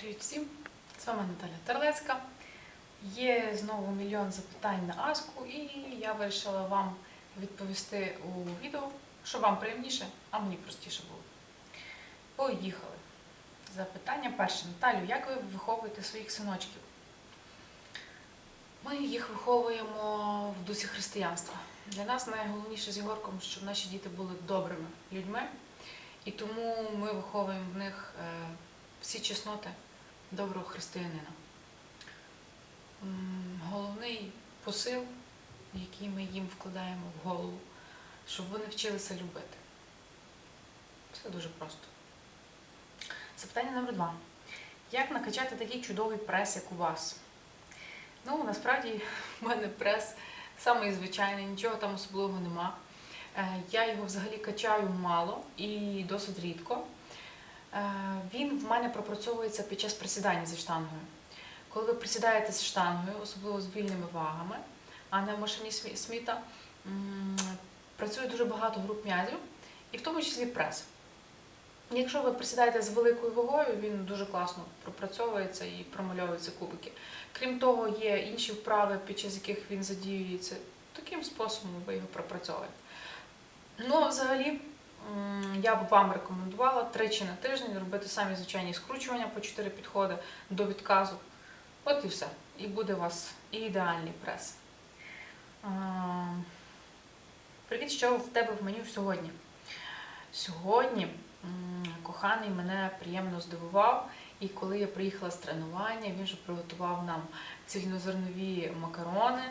Привіт всім! З вами Наталя Терлецька. Є знову мільйон запитань на Аску, і я вирішила вам відповісти у відео, щоб вам приємніше, а мені простіше було. Поїхали. Запитання перше. Наталю, як ви виховуєте своїх синочків? Ми їх виховуємо в дусі християнства. Для нас найголовніше з Єгорком, щоб наші діти були добрими людьми, і тому ми виховуємо в них е, всі чесноти доброго християнина. Головний посил, який ми їм вкладаємо в голову, щоб вони вчилися любити. Все дуже просто. Запитання номер два. Як накачати такий чудовий прес, як у вас? Ну, насправді, в мене прес самий звичайний, нічого там особливого нема. Е, Я його взагалі качаю мало і досить рідко. Е, Він в мене пропрацьовується під час присідання зі штангою. Коли ви присідаєте з штангою, особливо з вільними вагами, а не в машині Сміта, працює дуже багато груп м'язів, і в тому числі прес. Якщо ви присідаєте з великою вагою, він дуже класно пропрацьовується і промальовуються кубики. Крім того, є інші вправи, під час яких він задіюється. Таким способом ви його пропрацьовуєте. Ну, а взагалі, я б вам рекомендувала тричі на тиждень робити самі звичайні скручування по 4 підходи до відказу. От і все. І буде у вас ідеальний прес. Привіт, що в тебе в меню сьогодні? Сьогодні коханий мене приємно здивував. І коли я приїхала з тренування, він вже приготував нам цільнозернові макарони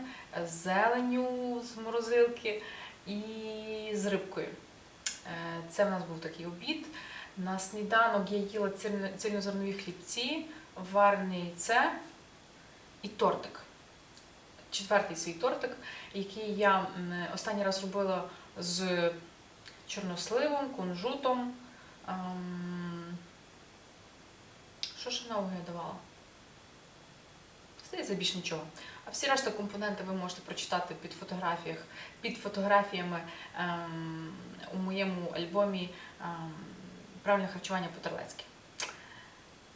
з зеленю з морозилки і з рибкою. Е, Це в нас був такий обід. На сніданок я їла цільно- цільнозернові хлібці, варене яйце і тортик. Четвертий свій тортик, який я останній раз робила з чорносливом, кунжутом. ем, Що ще нового я давала? Здається, більш нічого. А всі решта компоненти ви можете прочитати під фотографіях, під фотографіями ем, у моєму альбомі ем, Правильне харчування по-терлецьки.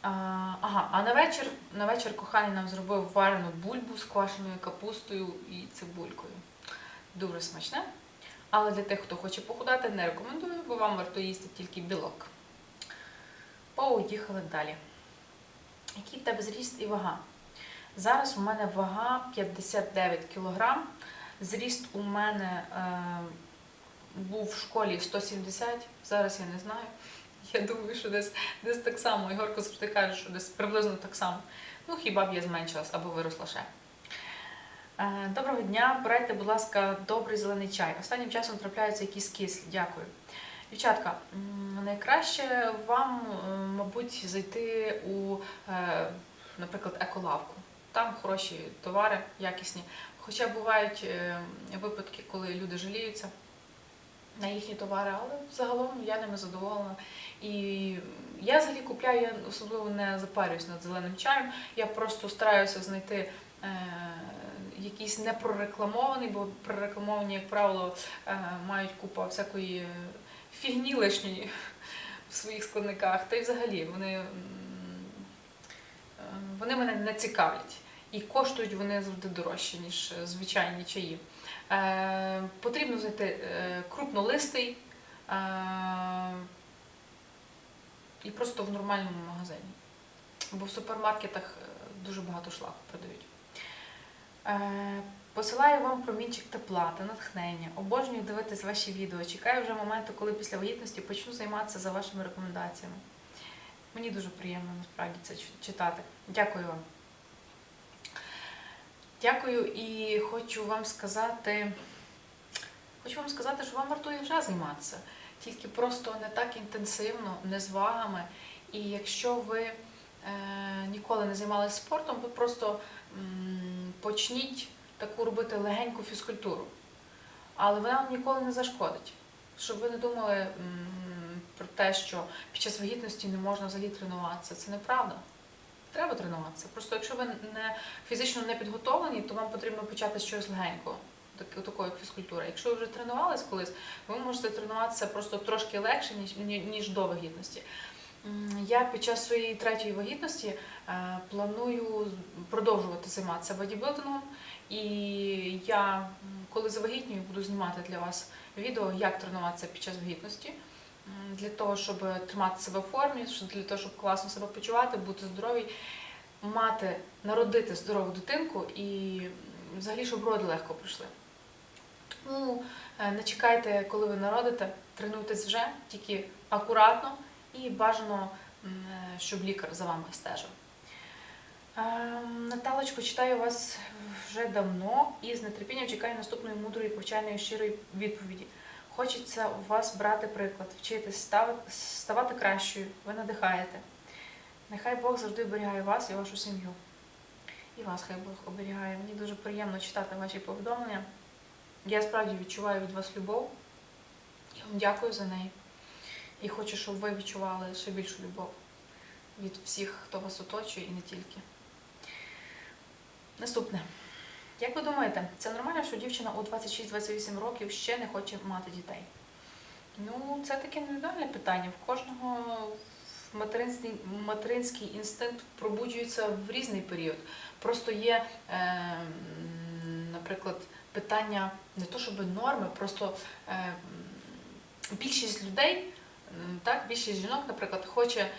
Ага, а на вечір, на вечір коханий нам зробив варену бульбу з квашеною капустою і цибулькою. Дуже смачне. Але для тих, хто хоче похудати, не рекомендую, бо вам варто їсти тільки білок. Поїхали далі. Який в тебе зріст і вага? Зараз у мене вага 59 кг. Зріст у мене е, був в школі 170, зараз я не знаю. Я думаю, що десь, десь так само. Ігорко завжди каже, що десь приблизно так само. Ну, хіба б я зменшилась або виросла ще. Е, Доброго дня, брайте, будь ласка, добрий зелений чай. Останнім часом трапляються якісь кислі. Дякую. Дівчатка, найкраще вам, е, мабуть, зайти у, е, наприклад, еколавку. Там хороші товари, якісні. Хоча бувають е, випадки, коли люди жаліються на їхні товари, але загалом я ними задоволена. І я взагалі купляю, я особливо не запарююсь над зеленим чаєм. Я просто стараюся знайти е, якийсь непрорекламований, бо прорекламовані, як правило, е, мають купу всякої фігні лишньої в своїх складниках. Та й взагалі вони, вони мене не цікавлять. І коштують вони завжди дорожче, ніж е, звичайні чаї. Е, потрібно знайти е, крупнолистий е, і просто в нормальному магазині. Бо в супермаркетах е, дуже багато шлаку продають. Е, посилаю вам промінчик тепла та натхнення. Обожнюю дивитись ваші відео. Чекаю вже моменту, коли після вагітності почну займатися за вашими рекомендаціями. Мені дуже приємно насправді це читати. Дякую вам. Дякую і хочу вам сказати, хочу вам сказати, що вам вартує вже займатися. Тільки просто не так інтенсивно, не з вагами. І якщо ви е, ніколи не займалися спортом, ви просто м, почніть таку робити легеньку фізкультуру. Але вона вам ніколи не зашкодить. Щоб ви не думали м, про те, що під час вагітності не можна взагалі тренуватися. Це неправда. Треба тренуватися. Просто якщо ви не фізично не підготовлені, то вам потрібно почати з чогось легенького, так- такого як фізкультура. Якщо ви вже тренувались колись, ви можете тренуватися просто трошки легше, ніж, ніж до вагітності. Я під час своєї третьої вагітності е, планую продовжувати займатися бодібілдингом. І я, коли завагітнюю, буду знімати для вас відео, як тренуватися під час вагітності, для того, щоб тримати себе в формі, для того, щоб класно себе почувати, бути здоровій, мати, народити здорову дитинку і взагалі, щоб роди легко пройшли. Тому е, не чекайте, коли ви народите, тренуйтесь вже, тільки акуратно і бажано, е, щоб лікар за вами стежив. Ем, Наталочко, читаю вас вже давно і з нетерпінням чекаю наступної мудрої, повчальної, щирої відповіді. Хочеться у вас брати приклад, вчитись, ставити, ставати кращою, ви надихаєте. Нехай Бог завжди оберігає вас і вашу сім'ю. І вас хай Бог оберігає. Мені дуже приємно читати ваші повідомлення. Я справді відчуваю від вас любов. Я вам дякую за неї. І хочу, щоб ви відчували ще більшу любов від всіх, хто вас оточує і не тільки. Наступне. Як ви думаєте, це нормально, що дівчина у 26-28 років ще не хоче мати дітей? Ну, це таке індивідуальне питання. В кожного материнський, материнський інстинкт пробуджується в різний період. Просто є, е, наприклад, питання не то, щоб норми, просто е, більшість людей. Так, більшість жінок, наприклад, хоче, е,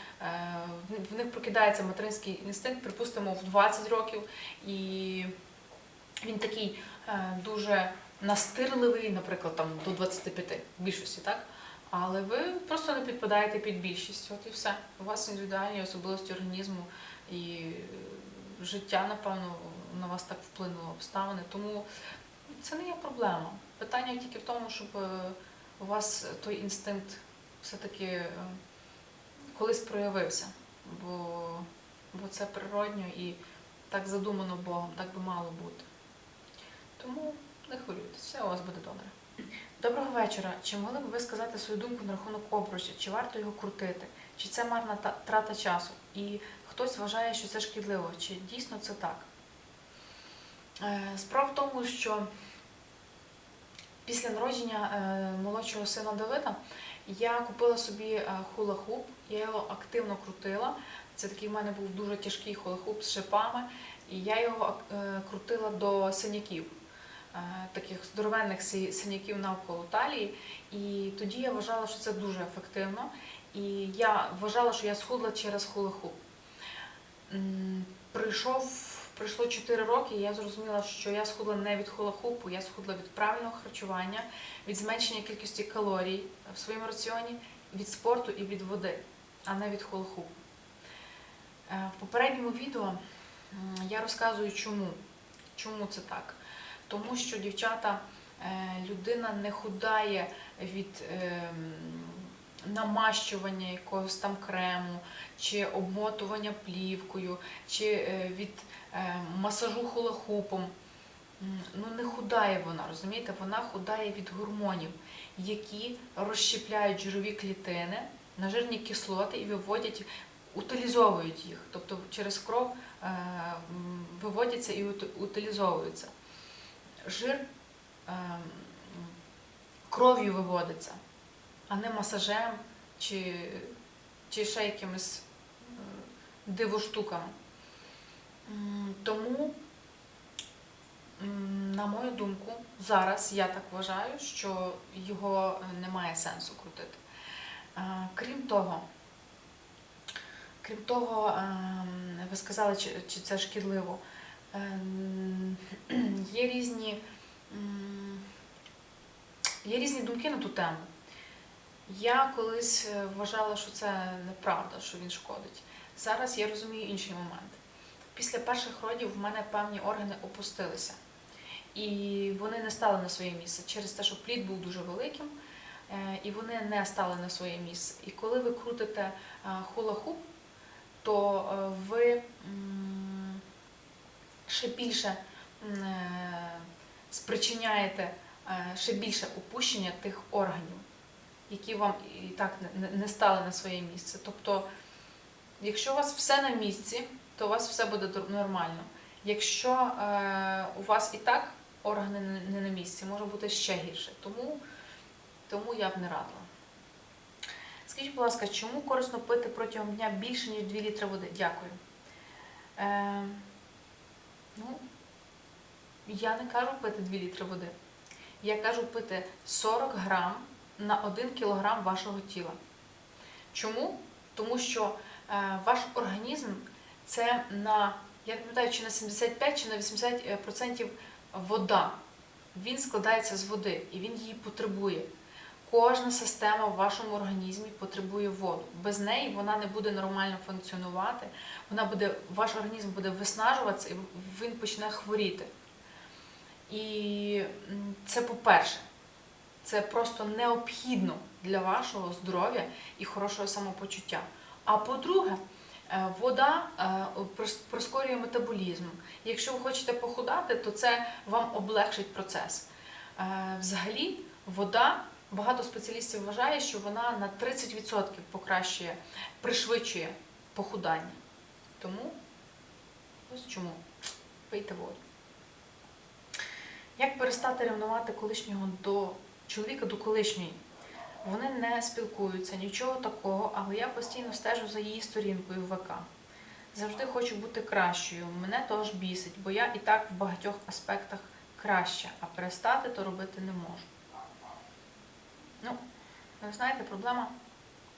в- них прокидається материнський інстинкт, припустимо, в 20 років, і він такий е, дуже настирливий, наприклад, там до 25 в більшості, так? Але ви просто не підпадаєте під більшість. От і все. У вас індивідуальні особливості організму і е, життя, напевно, на вас так вплинуло обставини. Тому це не є проблема. Питання тільки в тому, щоб е, у вас той інстинкт все-таки колись проявився. Бо, бо це природньо і так задумано Богом, так би мало бути. Тому не хвилюйтесь, все у вас буде добре. Доброго вечора. Чи могли б ви сказати свою думку на рахунок обруча? Чи варто його крутити? Чи це марна та- трата часу? І хтось вважає, що це шкідливо? Чи дійсно це так? Е, Справа в тому, що після народження е, молодшого сина Давида я купила собі е, хула-хуп, я його активно крутила. Це такий в мене був дуже тяжкий хула-хуп з шипами, і я його крутила до синяків, таких здоровенних синяків навколо талії. І тоді я вважала, що це дуже ефективно. І я вважала, що я схудла через хула-хуп. Прийшов, пройшло 4 роки, і я зрозуміла, що я схудла не від холохупу, я схудла від правильного харчування, від зменшення кількості калорій в своєму раціоні, від спорту і від води, а не від холохупу. Е, В попередньому відео я розказую, чому. Чому це так? Тому що дівчата, е, людина не худає від ем, намащування якогось там крему, чи обмотування плівкою, чи е, від е, масажу холохупом. Ну, не худає вона, розумієте? Вона худає від гормонів, які розщепляють жирові клітини на жирні кислоти і виводять, утилізовують їх. Тобто через кров е, виводяться і утилізовуються. Жир е, кров'ю виводиться, а не масажем чи, чи ще якимись е, дивоштуками. Тому, на мою думку, зараз я так вважаю, що його немає сенсу крутити. Е, Крім того, крім того, ем, ви сказали, чи це шкідливо. Ем, Є різні, є різні думки на ту тему. Я колись е, вважала, що це неправда, що він шкодить. Зараз я розумію інший момент. Після перших родів в мене певні органи опустилися. І вони не стали на своє місце через те, що плід був дуже великим, е, і вони не стали на своє місце. І коли ви крутите е, хула-хуп, то ви ще більше е, спричиняєте е, ще більше опущення тих органів, які вам і так не- стали на своє місце. Тобто, якщо у вас все на місці, то у вас все буде нормально. Якщо е, у вас і так органи не на місці, може бути ще гірше. Тому, тому я б не радила. Скажіть, будь ласка, чому корисно пити протягом дня більше, ніж 2 літри води? Дякую. Е, ну, я не кажу пити 2 літри води. Я кажу пити 40 грам на 1 кілограм вашого тіла. Чому? Тому що е, ваш організм це на, я не пам'ятаю, чи на 75 чи на 80% вода. Він складається з води і він її потребує. Кожна система в вашому організмі потребує воду. Без неї вона не буде нормально функціонувати. Вона буде, ваш організм буде виснажуватися і він почне хворіти. І це по-перше, це просто необхідно для вашого здоров'я і хорошого самопочуття. А по-друге, е, вода е, прискорює метаболізм. Якщо ви хочете похудати, то це вам облегшить процес. Е, Взагалі, вода, багато спеціалістів вважає, що вона на 30% покращує, пришвидшує похудання. Тому ось чому пийте воду. Як перестати ревнувати колишнього до чоловіка до колишньої? Вони не спілкуються, нічого такого, але я постійно стежу за її сторінкою в ВК. Завжди хочу бути кращою. Мене теж бісить, бо я і так в багатьох аспектах краща, а перестати то робити не можу. Ну, ви знаєте, проблема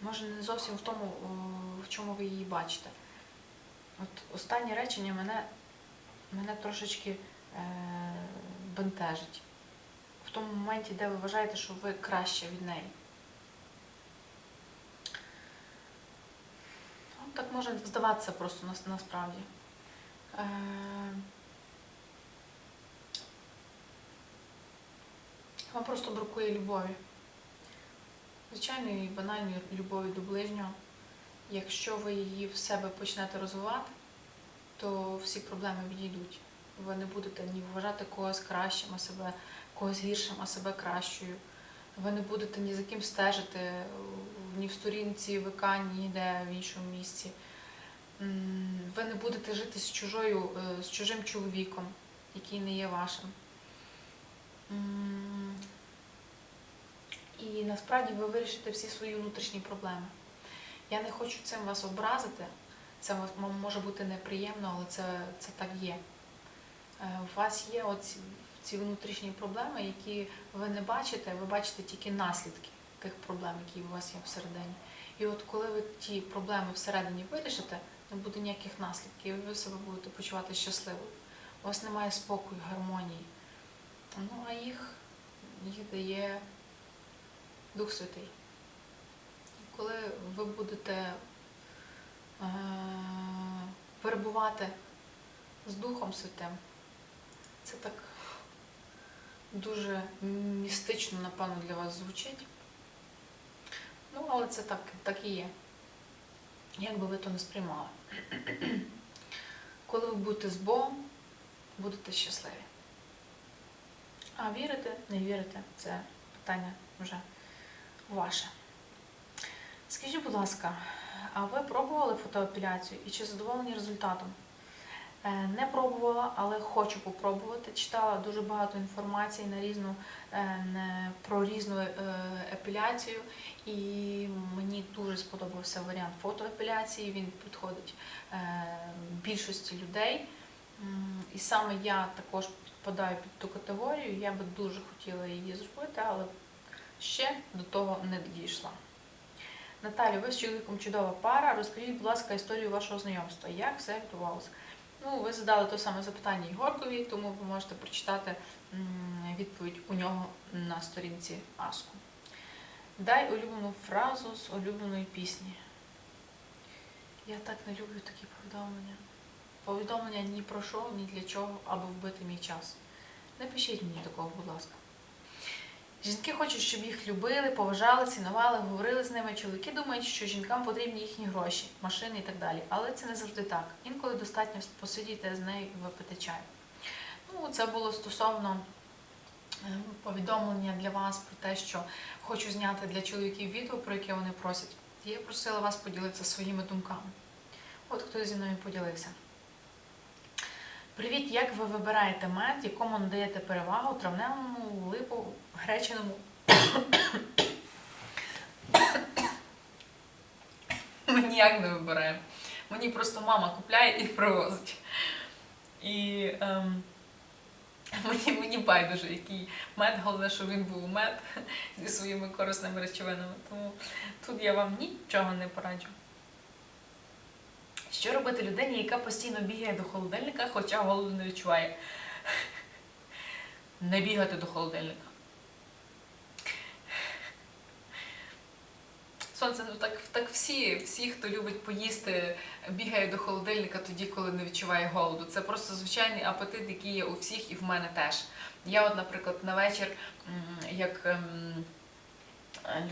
може не зовсім в тому, в чому ви її бачите. От останнє речення мене, мене трошечки е, бентежить. В тому моменті, де ви вважаєте, що ви краще від неї. Ну, так може здаватися просто нас- насправді. Е, Вам просто бракує любові. Звичайної банальної любові до ближнього. Якщо ви її в себе почнете розвивати, то всі проблеми відійдуть. Ви не будете ні вважати когось кращим, а себе когось гіршим, а себе кращою. Ви не будете ні за ким стежити ні в сторінці ВК, ні де в іншому місці. Ви не будете жити з чужою, е, з чужим чоловіком, який не є вашим. І насправді ви вирішите всі свої внутрішні проблеми. Я не хочу цим вас образити. Це може бути неприємно, але це, це так є. Е, У вас є оці ці внутрішні проблеми, які ви не бачите, ви бачите тільки наслідки тих проблем, які у вас є всередині. І от коли ви ті проблеми всередині вирішите, не буде ніяких наслідків, і ви себе будете почувати щасливою. У вас немає спокою, гармонії. Ну, а їх, їх дає Дух Святий. Коли ви будете е, перебувати з Духом Святим, це так дуже містично, напевно, для вас звучить. Ну, але це так, так і є. Як би ви то не сприймали. Коли ви будете з Богом, будете щасливі. А вірите, не вірите, це питання вже ваше. Скажіть, будь ласка, а ви пробували фотоапіляцію і чи задоволені результатом? Е, Не пробувала, але хочу попробувати. Читала дуже багато інформації на різну, е, про різну е, епіляцію, і мені дуже сподобався варіант фотоепіляції. Він підходить е, більшості людей. І саме я також підпадаю під ту категорію. Я би дуже хотіла її зробити, але ще до того не дійшла. Наталю, ви з чоловіком чудова пара. Розкажіть, будь ласка, історію вашого знайомства. Як все відбувалося? Ну, ви задали те саме запитання Ігоркові, тому ви можете прочитати відповідь у нього на сторінці Аску. Дай улюблену фразу з улюбленої пісні. Я так не люблю такі повідомлення. Повідомлення ні про що, ні для чого, аби вбити мій час. Не пишіть мені такого, будь ласка. Жінки хочуть, щоб їх любили, поважали, цінували, говорили з ними. Чоловіки думають, що жінкам потрібні їхні гроші, машини і так далі. Але це не завжди так. Інколи достатньо посидіти з нею і випити чай. Ну, це було стосовно е, повідомлення для вас про те, що хочу зняти для чоловіків відео, про яке вони просять. Я просила вас поділитися своїми думками. От хто зі мною поділився. Привіт, як ви вибираєте мед, якому надаєте перевагу травневому, липу, гречаному ніяк не вибираємо. Мені просто мама купляє і привозить. І ем, мені, мені байдуже, який мед, головне, щоб він був мед зі своїми корисними речовинами. Тому тут я вам нічого не пораджу. Що робити людині, яка постійно бігає до холодильника, хоча голоду не відчуває? Не бігати до холодильника. Сонце, ну так, так всі, всі, хто любить поїсти, бігає до холодильника тоді, коли не відчуває голоду. Це просто звичайний апетит, який є у всіх і в мене теж. Я, от, наприклад, на вечір, як ем,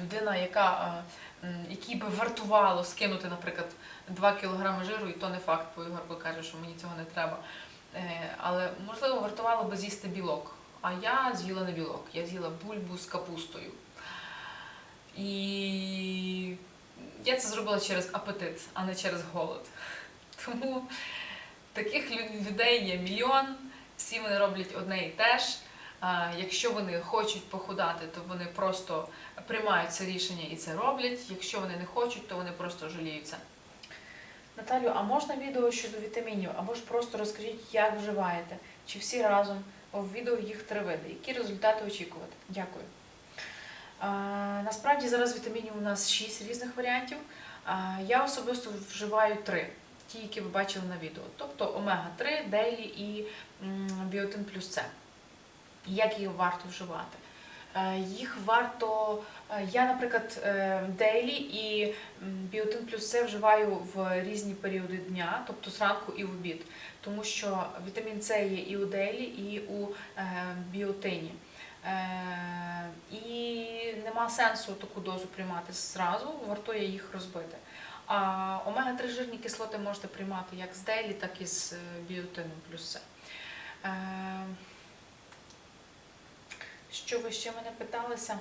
людина, яка, е, якій би вартувало скинути, наприклад, 2 кг жиру, і то не факт, бо Ігор би каже, що мені цього не треба. Е, Але можливо вартувало би з'їсти білок. А я з'їла не білок, я з'їла бульбу з капустою. І я це зробила через апетит, а не через голод. Тому таких людей є мільйон, всі вони роблять одне і те ж. Якщо вони хочуть похудати, то вони просто приймають це рішення і це роблять. Якщо вони не хочуть, то вони просто жаліються. Наталю, а можна відео щодо вітамінів? Або ж просто розкажіть, як вживаєте? Чи всі разом? Бо в відео їх три види. Які результати очікувати? Дякую. Насправді зараз вітамінів у нас 6 різних варіантів. Я особисто вживаю три, ті, які ви бачили на відео. Тобто омега-3, Дейлі і біотин плюс С. Як їх варто вживати? Е, Їх варто. е, Я, наприклад, е, Дейлі і біотин плюс С вживаю в різні періоди дня, тобто зранку і в обід, тому що вітамін С є і у Дейлі, і у біотині. І нема сенсу таку дозу приймати зразу, вартує їх розбити. А омега-3 жирні кислоти можете приймати як з Дейлі, так і з біотином плюс С. Що ви ще мене питалися?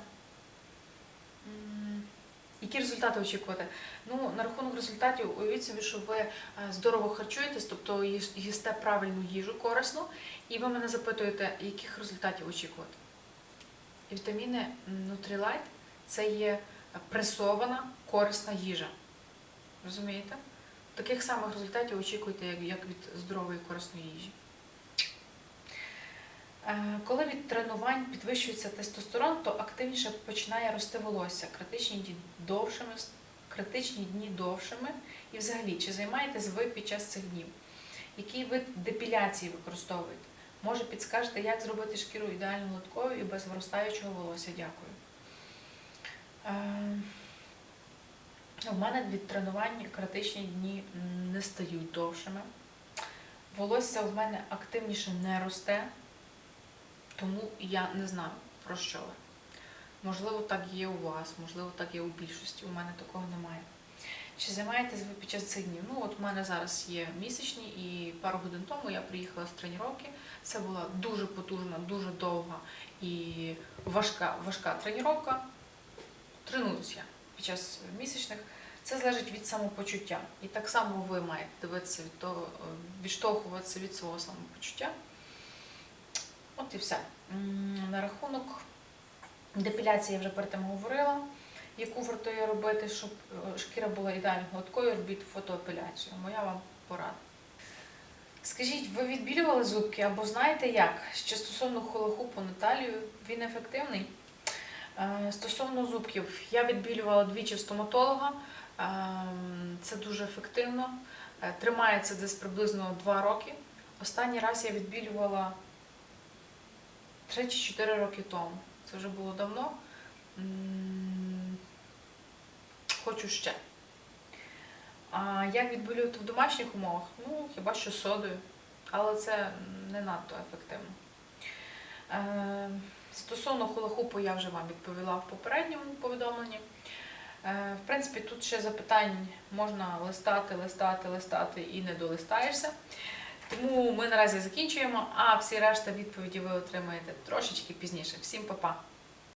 Які результати очікувати? Ну, на рахунок результатів, уявіть собі, що ви е, здорово харчуєтесь, тобто їсте правильну їжу корисну, і ви мене запитуєте, яких результатів очікувати. Вітаміни Nutrilite – це є пресована корисна їжа. Розумієте? Таких самих результатів очікуйте, як від здорової корисної їжі. Е, Коли від тренувань підвищується тестостерон, то активніше починає рости волосся, критичні дні довшими, критичні дні довшими. І взагалі, чи займаєтесь ви під час цих днів? Який вид депіляції використовуєте? Може, підскажете, як зробити шкіру ідеально гладкою і без виростаючого волосся? Дякую. Е, У мене від тренувань критичні дні не стають довшими. Волосся в мене активніше не росте, тому я не знаю, про що ви. Можливо, так є у вас, можливо, так є у більшості. У мене такого немає. Чи займаєтесь ви під час цих днів? Ну, от у мене зараз є місячні, і пару годин тому я приїхала з тренування. Це була дуже потужна, дуже довга і важка, важка тренування. Тренуюсь під час місячних. Це залежить від самопочуття. І так само ви маєте дивитися від того, е, відштовхуватися від свого самопочуття. От і все. На рахунок депіляції я вже перед тим говорила, яку вартує робити, щоб е, шкіра була ідеально гладкою, робіть фотоепіляцію. Моя вам порада. Скажіть, ви відбілювали зубки або знаєте як? Ще стосовно холохупу Наталію, він ефективний? Е, Стосовно зубків, я відбілювала двічі в стоматолога. Ем, Це дуже ефективно. Е, Тримається десь приблизно 2 роки. Останній раз я відбілювала 3 чи 4 роки тому. Це вже було давно. Хочу ще. А як відбілювати в домашніх умовах? Ну, хіба що содою. Але це не надто ефективно. Е, Стосовно холохупу я вже вам відповіла в попередньому повідомленні. Е, В принципі, тут ще запитань можна листати, листати, листати і не долистаєшся. Тому ми наразі закінчуємо, а всі решта відповіді ви отримаєте трошечки пізніше. Всім па-па!